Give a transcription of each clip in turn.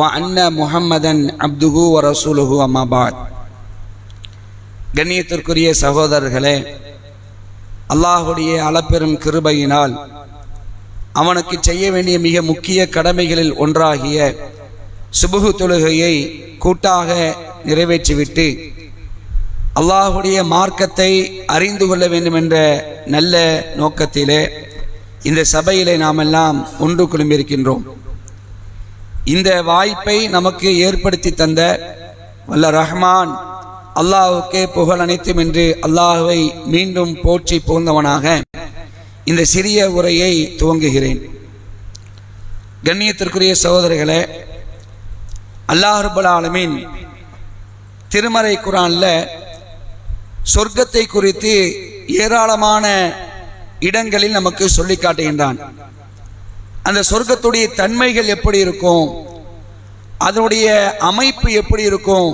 அன்ன முஹம்மதன் அப்துகு வரசூலுகு அம்மாபாத் கண்ணியத்திற்குரிய சகோதரர்களே அல்லாஹுடைய அளப்பெரும் கிருபையினால் அவனுக்கு செய்ய வேண்டிய மிக முக்கிய கடமைகளில் ஒன்றாகிய சுபுகு தொழுகையை கூட்டாக நிறைவேற்றிவிட்டு அல்லாஹுடைய மார்க்கத்தை அறிந்து கொள்ள வேண்டும் என்ற நல்ல நோக்கத்திலே இந்த சபையிலே நாமெல்லாம் ஒன்று குழுமியிருக்கின்றோம். இந்த வாய்ப்பை நமக்கு ஏற்படுத்தி தந்த வல்ல ரஹ்மான் அல்லாஹுக்கே புகழ் அனைத்தும் என்று அல்லாஹுவை மீண்டும் போற்றி புகுந்தவனாக இந்த சிறிய உரையை துவங்குகிறேன். கண்ணியத்திற்குரிய சகோதரர்களே அல்லாஹ் ரபுல் ஆலமீன் திருமறை குரானில் சொர்க்கத்தை குறித்து ஏராளமான இடங்களில் நமக்கு சொல்லி காட்டுகின்றான். அந்த சொர்க்கத்துடைய தன்மைகள் எப்படி இருக்கும்? அதனுடைய அமைப்பு எப்படி இருக்கும்?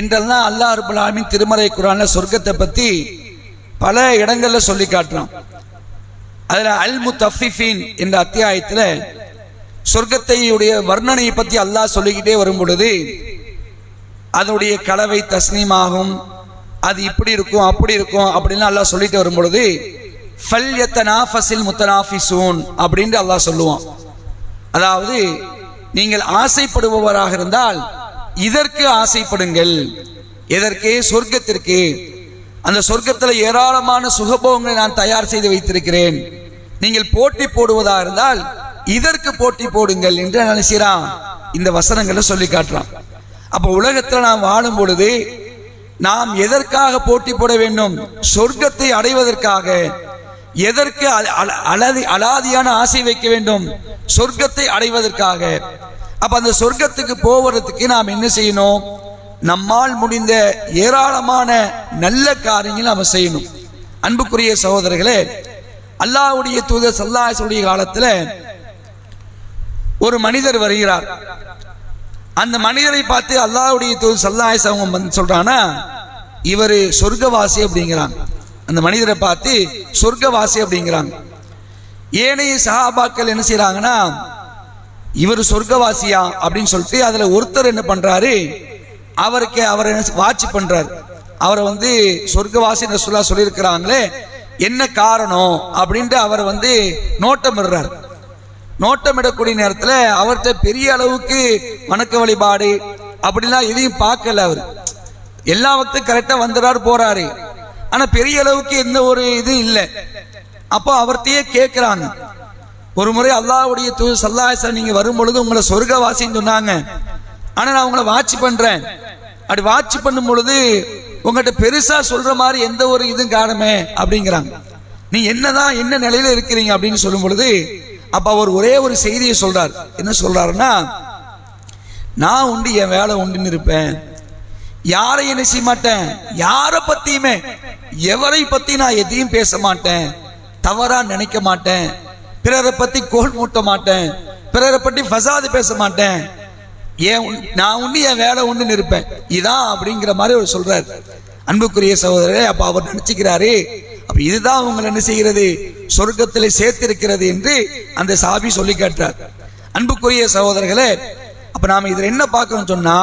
என்றெல்லாம் அல்லாஹ் ரபுல் ஆலமீன் திருமறை குரான சொர்க்கத்தை பற்றி பல இடங்களில் சொல்லி காட்டுறான். அதில் அல் முத்தஃபிஃபின் என்ற அத்தியாயத்தில் சொர்க்கத்தையுடைய வர்ணனையை பற்றி அல்லாஹ் சொல்லிக்கிட்டே வரும் பொழுது அதனுடைய கலவை தஸ்னீமாகும் அது இப்படி இருக்கும் அப்படி இருக்கும் அப்படின்னு அல்லாஹ் சொல்லிட்டு வரும் பொழுது ஃபல் எத்தனாஃபஸில் முத்தனாஃபிசூன் அப்படின்ட்டு அல்லாஹ் சொல்லுவான். அதாவது நீங்கள் ஆசைப்படுபவராக இருந்தால் இதற்கு ஆசைப்படுங்கள். எதற்கு? சொர்க்கத்திற்கு. அந்த சொர்க்கத்தில் ஏராளமான சுகபோகங்களை நான் தயார் செய்து வைத்திருக்கிறேன். நீங்கள் போட்டி போடுவதா இருந்தால் இதற்கு போட்டி போடுங்கள் என்று நினைச்சிறான்? இந்த வசனங்களை சொல்லி காட்டுறான். அப்போ உலகத்தில் நாம் வாழும் பொழுது நாம் எதற்காக போட்டி போட வேண்டும்? சொர்க்கத்தை அடைவதற்காக எதற்கு அலாதி அலாதியான ஆசை வைக்க வேண்டும்? சொர்க்கத்தை அடைவதற்காக. அப்ப அந்த சொர்க்கத்துக்கு போவதற்கு நாம் என்ன செய்யணும்? நம்மால் முடிந்த ஏராளமான நல்ல காரியங்கள் நம்ம செய்யணும். அன்புக்குரிய சகோதரர்களே அல்லாவுடைய தூதர் சல்லாசுடைய காலத்தில் ஒரு மனிதர் வருகிறார். அந்த மனிதரை பார்த்து அல்லாவுடைய தூதர் சல்லாஸ் அவங்க வந்து சொல்றானா இவர் சொர்க்கவாசி அப்படிங்கிறாங்க அந்த மனிதரை பார்த்து சொர்க்கவாசி அப்படிங்கிறாங்க. ஏனைய சஹாபாக்கள் என்ன செய்யறாங்கன்னா இவர் சொர்க்கவாசியா அப்படின்னு சொல்லிட்டு அதுல ஒருத்தர் என்ன பண்றாரு அவருக்கு என்ன வாட்சி பண்றாரு. அவரை வந்து சொர்க்கவாசி ரசுல்லா சொல்லியிருக்கிறாங்களே என்ன காரணம் அப்படின்ட்டு அவர் வந்து நோட்டமிடுறார் நோட்டமிடக்கூடிய நேரத்தில் அவர்கிட்ட பெரிய அளவுக்கு வணக்க வழிபாடு அப்படிலாம் எதையும் பார்க்கல அவர். எல்லா வக்தும் கரெக்டாக வந்துடுறாரு போறாரு. ஆனால் பெரிய அளவுக்கு எந்த ஒரு இது இல்லை. அப்போ அவர்த்தையே கேட்குறாங்க ஒரு முறை அல்லாவுடைய தூது சல்லாசன் நீங்கள் வரும் பொழுது உங்களை சொர்க்கவாசின்னு சொன்னாங்க. ஆனால் நான் உங்களை வாட்ச் பண்ணுறேன் அப்படி வாட்ச் பண்ணும் பொழுது உங்கள்கிட்ட பெருசா சொல்ற மாதிரி எந்த ஒரு இதுவும் காணுமே அப்படிங்கிறாங்க. நீ என்னதான் என்ன நிலையில இருக்கிறீங்க அப்படின்னு சொல்லும் பொழுது அப்ப அவர் ஒரே ஒரு செய்தியை சொல்றார். என்ன சொல்றாருன்னா நான் உண்டு என் வேலை உண்டுன்னு இருப்பேன். யாரையும் என்ன செய்ய மாட்டேன்? யாரை பத்தியுமே. எவரை பத்தி நான் எதையும் பேச மாட்டேன். தவறா நினைக்க மாட்டேன். பிறரை பத்தி கோல் மூட்ட மாட்டேன். பிறரை பத்தி ஃபசாது பேச மாட்டேன். ஏன் நான் உண்டு என் வேலை உண்டுன்னு இருப்பேன். இதான் அப்படிங்கிற மாதிரி அவர் சொல்றாரு. அன்புக்குரிய சகோதரரே அப்ப அவர் நினைச்சுக்கிறாரு அப்ப இதுதான் அவங்களை என்ன செய்கிறது? சொர்க்கத்தில் சேர்த்திருக்கிறது என்று அந்த சாபி சொல்லி கேட்டார் அன்புக்குரிய சகோதரர்களே அப்ப நாம இதுல என்ன பார்க்கணும் சொன்னா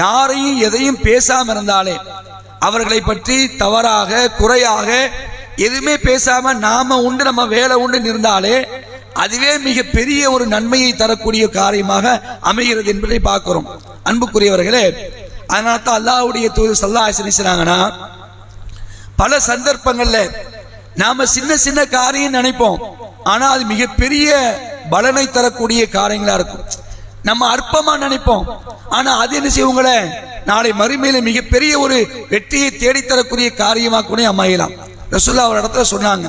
யாரையும் எதையும் பேசாமல் இருந்தாலே அவர்களை பற்றி தவறாக குறையாக எதுவுமே பேசாம நாம உண்டு நம்ம வேலை உண்டு இருந்தாலே அதுவே மிக பெரிய ஒரு நன்மையை தரக்கூடிய காரியமாக அமைகிறது என்பதை பார்க்கிறோம். அன்புக்குரியவர்களே அதனால தான் அல்லாவுடைய தூது சல்லா செய்கிறாங்கன்னா பல சந்தர்ப்பங்கள்ல நாம சின்ன சின்ன காரியம் நினைப்போம். ஆனா அது மிகப்பெரிய பலனை தரக்கூடிய காரியங்களா இருக்கும். நம்ம அற்பமா நினைப்போம். ஆனா அது என்ன செய்வங்களை நாளை மறுமையில மிகப்பெரிய ஒரு வெற்றியை தேடித்தரக்கூடிய காரியமாக கூட அமையலாம். ரசுல்லா ஒரு இடத்துல சொன்னாங்க.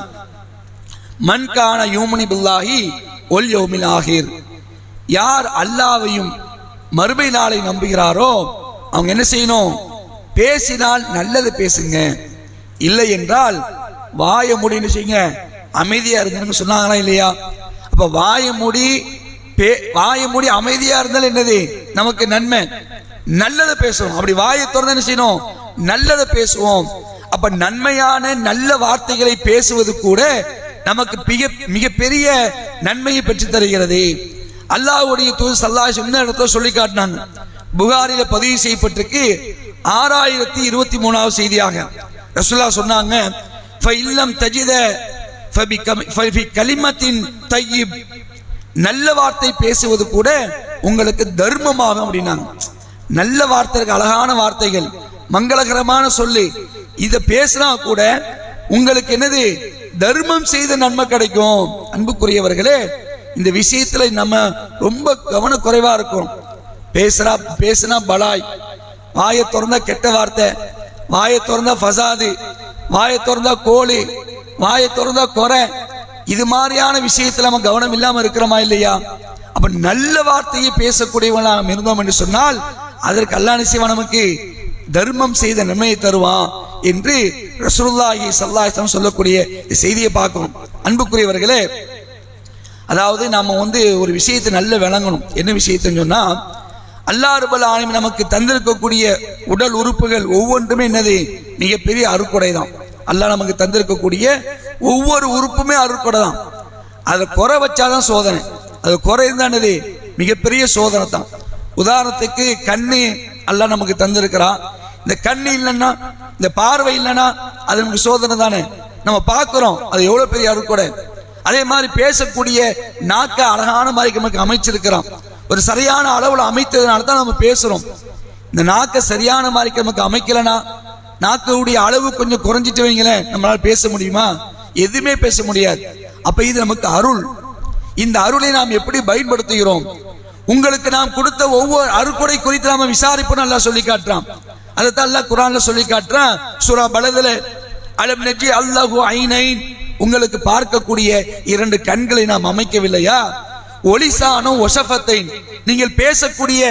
மண்கான யூமனி பில்லாஹி ஒல் யோமில் ஆகிர் யார் அல்லாவையும் மறுமை நாளை நம்புகிறாரோ அவங்க என்ன செய்யணும்? பேசினால் நல்லது பேசுங்க. இல்லை என்றால் வாய மூடின்னு செய்யுங்க? அமைதியா இருங்கன்னு சொன்னாங்களா இல்லையா? அப்ப வாய மூடி பே- வாயை மூடி அமைதியா இருந்தாலும் என்னது? நமக்கு நன்மை. நல்லதை பேசுவோம். அப்படி வாயை திறந்து என்ன செய்யணும்? நல்லதை பேசுவோம். அப்ப நன்மையான நல்ல வார்த்தைகளை பேசுவது கூட நமக்கு மிக மிகப்பெரிய நன்மையை பெற்று தருகிறது அல்லாஹ்வுடைய தூது சல்லாஹ் இந்த இடத்துல சொல்லி காட்டினாங்க. புகாரில பதிவு செய்யப்பட்டிருக்கு. ஆறாயிரத்தி இருபத்தி மூணாவது செய்தியாக. ரசுல்லா சொன்னாங்க "ஃபஇல்லம் தஜித ஃபபி கலிமத்தின் தையிப் நல்ல வார்த்தை பேசுவது கூட உங்களுக்கு தர்மமாகும் அப்படின்னாங்க. நல்ல வார்த்தைகள் அழகான வார்த்தைகள். மங்களகரமான சொல்லு. இதை பேசினா கூட உங்களுக்கு என்னது? தர்மம் செய்த நன்மை கிடைக்கும். அன்புக்குரியவர்களே இந்த விஷயத்துல நம்ம ரொம்ப கவனக்குறைவா இருக்கும் பேசுறா பேசுனா பலாய். வாயை திறந்தா கெட்ட வார்த்தை. வாயை திறந்தா ஃபசாது. வாயை திறந்தா கோழி வாயை திறந்தா குறை. இது மாதிரியான விஷயத்தில் நம்ம கவனம் இல்லாமல் இருக்கிறோமா இல்லையா? அப்ப நல்ல வார்த்தையை பேசக்கூடியவனாக நாம் இருந்தோம் என்று சொன்னால் அதற்கு அல்லாஹ் செய்வான் நமக்கு தர்மம் செய்த நன்மையை தருவான் என்று ரசூல்லாஹி சல்லாஹம் சொல்லக்கூடிய செய்தியை பார்க்கணும் அன்புக்குரியவர்களே அதாவது நாம் வந்து ஒரு விஷயத்தை நல்ல விளங்கணும். என்ன விஷயத்தைன்னு சொன்னால் அல்லாஹ் ரபுல் ஆலமீன் நமக்கு தந்திருக்கக்கூடிய உடல் உறுப்புகள் ஒவ்வொன்றுமே என்னது? மிகப்பெரிய அறுக்குடை தான் அல்லா நமக்கு தந்திருக்கக்கூடிய ஒவ்வொரு உறுப்புமே அருட்கொடை தான். அதை குறை வச்சாதான் சோதனை. அது குறை இருந்தானது மிகப்பெரிய சோதனை தான். உதாரணத்துக்கு கண்ணு அல்லாஹ் நமக்கு தந்திருக்கிறான் இந்த கண்ணு இல்லைன்னா இந்த பார்வை இல்லைன்னா அது நமக்கு சோதனை தானே. நம்ம பார்க்குறோம் அது எவ்வளோ பெரிய அருட்கொடை. அதே மாதிரி பேசக்கூடிய நாக்க அழகான மாதிரி நமக்கு அமைச்சிருக்கிறான். ஒரு சரியான அளவில் அமைத்ததுனால தான் நம்ம பேசுகிறோம் இந்த நாக்க சரியான மாதிரி நமக்கு அமைக்கலனா நாக்களுடைய அளவு கொஞ்சம் குறைஞ்சிட்டு வைங்களேன். நம்மளால் பேச முடியுமா? எதுவுமே பேச முடியாது. அப்ப இது நமக்கு அருள். இந்த அருளை நாம் எப்படி பயன்படுத்துகிறோம்? உங்களுக்கு நாம் கொடுத்த ஒவ்வொரு அருக்குடை குறித்து நாம விசாரிப்போம் நல்லா சொல்லி காட்டுறான். அதைத்தான் அல்லாஹ் குரான்ல சொல்லி காட்டுறான். சுரா பலதுல அலம் நெஜி அல்லாஹு ஐனைன். உங்களுக்கு பார்க்கக்கூடிய இரண்டு கண்களை நாம் அமைக்கவில்லையா? ஒலிசானும் ஒசஃபத்தை நீங்கள் பேசக்கூடிய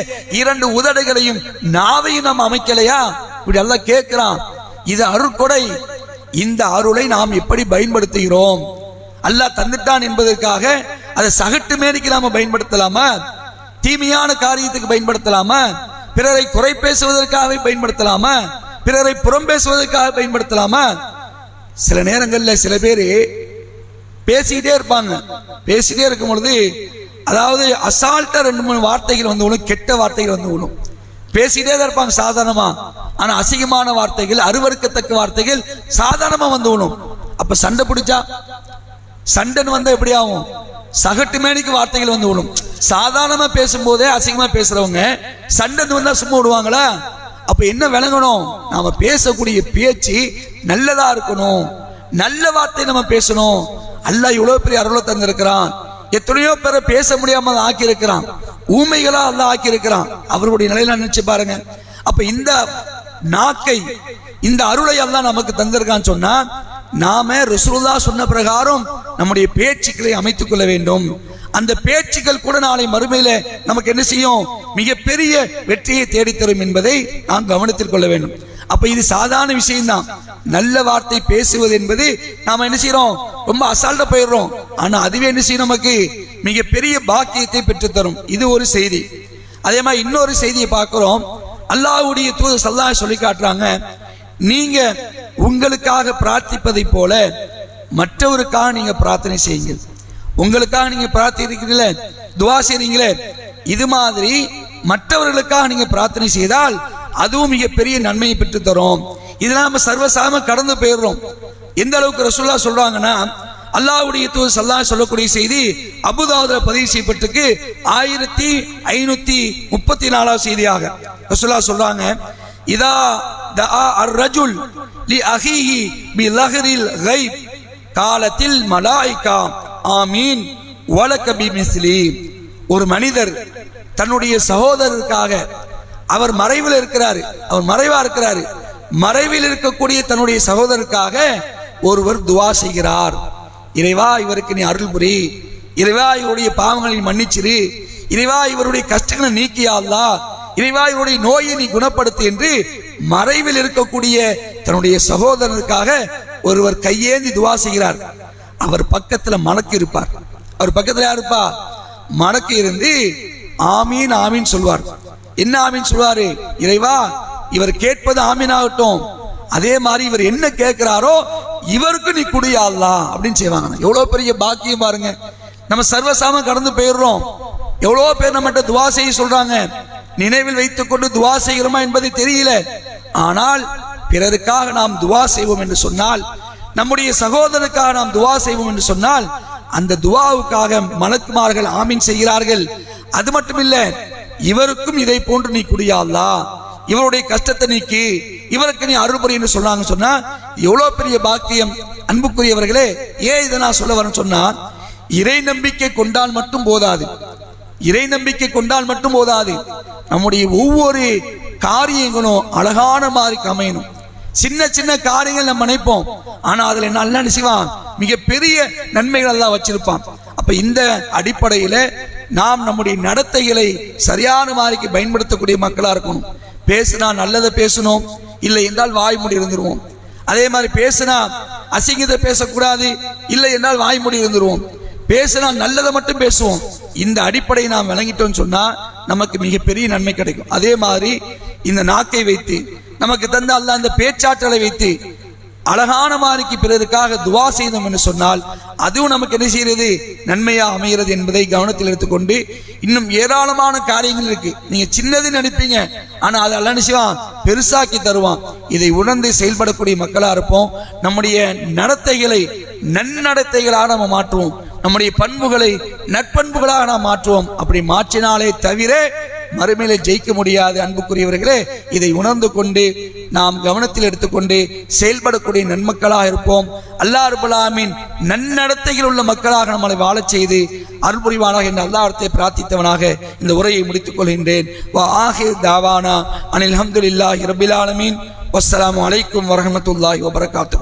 இரண்டு உதடுகளையும் நாவையும் நாம் அமைக்கலையா? இப்படி எல்லாம் கேட்கிறான். இது அருட்கொடை. இந்த அருளை நாம் எப்படி பயன்படுத்துகிறோம்? அல்லாஹ் தந்துட்டான் என்பதற்காக அதை சகட்டு மேனிக்கு நாம பயன்படுத்தலாமா? தீமையான காரியத்துக்கு பயன்படுத்தலாமா? பிறரை குறை பேசுவதற்காக பயன்படுத்தலாமா? பிறரை புறம் பேசுவதற்காக பயன்படுத்தலாமா? சில நேரங்களில் சில பேர் பேசிக்கிட்டே இருப்பாங்க. பேசிட்டே இருக்கும் பொழுது அதாவது அசால்ட்டா ரெண்டு மூணு வார்த்தைகள் வந்து விழும் கெட்ட வார்த்தைகள் வந்து விழும். பேசிட்டே தான் இருப்பாங்க சாதாரணமா. ஆனா அசிங்கமான வார்த்தைகள் அருவருக்கத்தக்க வார்த்தைகள் சாதாரணமா வந்து விடும் அப்ப சண்டை பிடிச்சா சண்டைன்னு வந்தா எப்படி ஆகும்? சகட்டு மேனிக்கு வார்த்தைகள் வந்து விடும் சாதாரணமா பேசும்போதே அசிங்கமா பேசுறவங்க சண்டைன்னு வந்தா சும்மா விடுவாங்களா? அப்ப என்ன விளங்கணும்? நாம பேசக்கூடிய பேச்சு நல்லதா இருக்கணும். நல்ல வார்த்தை நம்ம பேசணும். அல்ல இவ்வளவு பெரிய அருளை தந்திருக்கிறான். எத்தனையோ பேரை பேச முடியாம ஆக்கி இருக்கிறான் ஊமைகளா அல்ல ஆக்கி இருக்கிறான் அவருடைய நிலையில நினைச்சு பாருங்க. அப்ப இந்த நாக்கை இந்த அருளை எல்லாம் நமக்கு தந்திருக்கான்னு சொன்னா நாம ரசூலுல்லா சொன்ன பிரகாரம் நம்முடைய பேச்சுக்களை அமைத்துக் கொள்ள வேண்டும். அந்த பேச்சுக்கள் கூட நாளை மறுமையில நமக்கு என்ன செய்யும்? மிகப்பெரிய வெற்றியை தேடித்தரும் என்பதை நாம் கவனத்தில் கொள்ள வேண்டும். அப்ப இது சாதாரண விஷயம்தான். நல்ல வார்த்தை பேசுவது என்பது நாம என்ன செய்யறோம் ரொம்ப அசால்ட்ட போயிடுறோம். ஆனா அதுவே என்ன செய்யும் நமக்கு? மிகப்பெரிய பாக்கியத்தை பெற்றுத்தரும். இது ஒரு செய்தி. அதே மாதிரி இன்னொரு செய்தியை பார்க்கிறோம். அல்லாஹ்வுடைய தூது சல்லா சொல்லி காட்டுறாங்க நீங்க உங்களுக்காக பிரார்த்திப்பதை போல மற்றவருக்காக நீங்க பிரார்த்தனை செய்யுங்கள். உங்களுக்காக நீங்க பிரார்த்திக்கிறீங்களே துவா செய்றீங்களே இது மாதிரி மற்றவர்களுக்காக நீங்க பிரார்த்தனை செய்தால் அதுவும் மிகப்பெரிய நன்மையை பெற்று தரும் இது நாம சர்வசாம கடந்து போயிடுறோம். எந்த அளவுக்கு ரசூல்லா சொல்றாங்கன்னா அல்லாவுடைய தூது சல்லாஹ் சொல்லக்கூடிய செய்தி அபுதாவுல பதிவு செய்யப்பட்டிருக்கு ஆயிரத்தி ஐநூத்தி முப்பத்தி நாலாவது செய்தியாக. ரசுல்லா சொல்றாங்க இதா த அர் ரஜுல் லி அஹிஹி பி லஹரில் கைப் காலத்தில் மலாய்கா ஆமீன் வலக்க பி மிஸ்லி. ஒரு மனிதர் தன்னுடைய சகோதரருக்காக அவர் மறைவில் இருக்கிறார் அவர் மறைவா இருக்கிறாரு. மறைவில் இருக்கக்கூடிய தன்னுடைய சகோதரருக்காக ஒருவர் துவா செய்கிறார். இறைவா இவருக்கு நீ அருள் புரி. இறைவா இவருடைய பாவங்களை மன்னிச்சிரு. இறைவா இவருடைய கஷ்டங்களை நீக்கியா இறைவா இவருடைய நோயை நீ குணப்படுத்து என்று மறைவில் இருக்கக்கூடிய தன்னுடைய சகோதரனுக்காக ஒருவர் கையேந்தி துவா செய்கிறார். அவர் பக்கத்துல மலக்கு இருப்பார். அவர் பக்கத்துல யார் இருப்பா? மலக்கு இருந்து ஆமீன் ஆமீன் சொல்வார். என்ன ஆமீன் சொல்வாரு? இறைவா இவர் கேட்பது ஆமீன் ஆகட்டும் அதே மாதிரி இவர் என்ன கேட்கிறாரோ இவருக்கு நீ குடியா அப்படின்னு செய்வாங்க. எவ்வளோ பெரிய பாக்கியம் பாருங்க. நம்ம சர்வசாம கடந்து போயிடுறோம். எவ்வளோ பேர் நம்மகிட்ட துவா செய்ய சொல்றாங்க. நினைவில் வைத்துக் கொண்டு துவா செய்கிறோமா என்பது தெரியல. ஆனால் பிறருக்காக நாம் துவா செய்வோம் என்று சொன்னால் நம்முடைய சகோதரருக்காக நாம் துவா செய்வோம் என்று சொன்னால் அந்த துவாவுக்காக மலக்குமார்கள் ஆமீன் செய்கிறார்கள். அது மட்டுமில்ல இவருக்கும் இதை போன்று நீ குடியாதா இவருடைய கஷ்டத்தை நீக்கி இவருக்கு நீ அருள் புரி சொன்னாங்க சொன்னா எவ்வளவு பெரிய பாக்கியம் அன்புக்குரியவர்களே ஏன் இதை நான் சொல்ல வரேன்னு சொன்னா இறை நம்பிக்கை கொண்டால் மட்டும் போதாது. இறை நம்பிக்கை கொண்டால் மட்டும் போதாது. நம்முடைய ஒவ்வொரு காரியங்களும் அழகான மாதிரி அமையணும். சின்ன சின்ன காரியங்கள் நம்ம நினைப்போம். ஆனா அதுல நல்லா என்ன மிகப்பெரிய நன்மைகள் எல்லாம் வச்சிருப்பான். அப்ப இந்த அடிப்படையில நாம் நம்முடைய நடத்தைகளை சரியான மாதிரிக்கு பயன்படுத்தக்கூடிய மக்களா இருக்கணும். பேசினா நல்லதை பேசணும். இல்லை என்றால் வாய் மூடி இருந்துருவோம். அதே மாதிரி பேசினா அசிங்கத்தை பேசக்கூடாது. இல்லை என்றால் வாய் மூடி இருந்துருவோம். பேசினா நல்லதை மட்டும் பேசுவோம். இந்த அடிப்படையை நாம் விளங்கிட்டோம்னு சொன்னா நமக்கு மிகப்பெரிய நன்மை கிடைக்கும். அதே மாதிரி இந்த நாக்கை வைத்து நமக்கு தந்த அல்ல அந்த பேச்சாற்றலை வைத்து அழகான மாதிரிக்கு பிறருக்காக துவா செய்தோம் என்று சொன்னால் அதுவும் நமக்கு என்ன செய்யறது நன்மையா அமைகிறது என்பதை கவனத்தில் எடுத்துக்கொண்டு இன்னும் ஏராளமான காரியங்கள் இருக்கு. நீங்க சின்னது நினைப்பீங்க. ஆனா அது அல்ல பெருசாக்கி தருவான். இதை உணர்ந்து செயல்படக்கூடிய மக்களா இருப்போம். நம்முடைய நடத்தைகளை நன்னடத்தைகளாக நம்ம மாற்றுவோம். நம்முடைய பண்புகளை நற்பண்புகளாக நாம் மாற்றுவோம். அப்படி மாற்றினாலே தவிர மறுமையில ஜெயிக்க முடியாது. அன்புக்குரியவர்களே இதை உணர்ந்து கொண்டு நாம் கவனத்தில் எடுத்துக்கொண்டு செயல்படக்கூடிய நன்மக்களாக இருப்போம். அல்லாஹ் ரபுல்லாமின் நன்னடத்தையில் உள்ள மக்களாக நம்மளை வாழச் செய்து அருள் புரிவானாக என்று அல்லாஹத்தை பிரார்த்தித்தவனாக இந்த உரையை முடித்துக் கொள்கின்றேன். வா ஆஹிர் தாவானா அனில் அஹமதுல்லாஹி ரபில் ஆலமீன். வஸ்ஸலாமு அலைக்கும் வரமத்துல்லாஹி வபரகாத்தூ